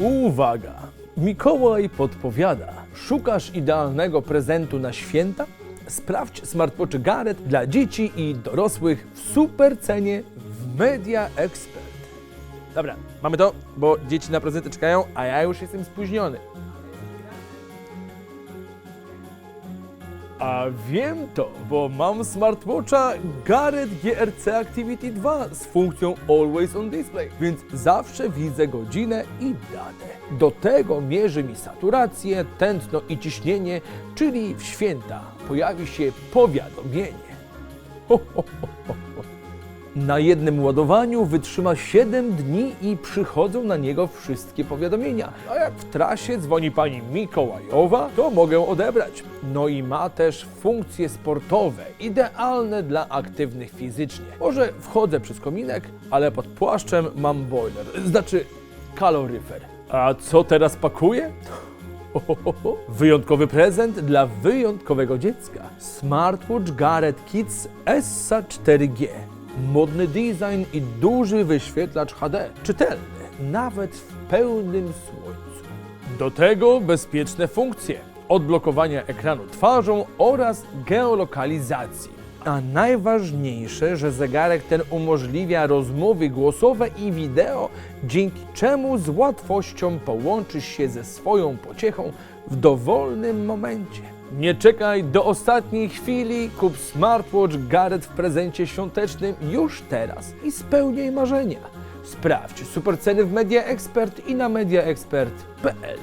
Uwaga! Mikołaj podpowiada. Szukasz idealnego prezentu na święta? Sprawdź smartwatch Garrett dla dzieci i dorosłych w super cenie w Media Expert. Dobra, mamy to, bo dzieci na prezenty czekają, a ja już jestem spóźniony. A wiem to, bo mam smartwatcha Garrett GRC Activity 2 z funkcją Always on Display, więc zawsze widzę godzinę i datę. Do tego mierzy mi saturację, tętno i ciśnienie, czyli w święta pojawi się powiadomienie. Ho, ho, ho, ho. Na jednym ładowaniu wytrzyma 7 dni i przychodzą na niego wszystkie powiadomienia. A jak w trasie dzwoni pani Mikołajowa, to mogę odebrać. No i ma też funkcje sportowe, idealne dla aktywnych fizycznie. Może wchodzę przez kominek, ale pod płaszczem mam boiler, znaczy kaloryfer. A co teraz pakuję? Wyjątkowy prezent dla wyjątkowego dziecka. Smartwatch Garrett Kids Essa 4G. Modny design i duży wyświetlacz HD. Czytelny, nawet w pełnym słońcu. Do tego bezpieczne funkcje. Odblokowania ekranu twarzą oraz geolokalizacji. A najważniejsze, że zegarek ten umożliwia rozmowy głosowe i wideo, dzięki czemu z łatwością połączysz się ze swoją pociechą w dowolnym momencie. Nie czekaj do ostatniej chwili, kup smartwatch Garrett w prezencie świątecznym już teraz i spełnij marzenia. Sprawdź super ceny w Media Expert i na mediaexpert.pl.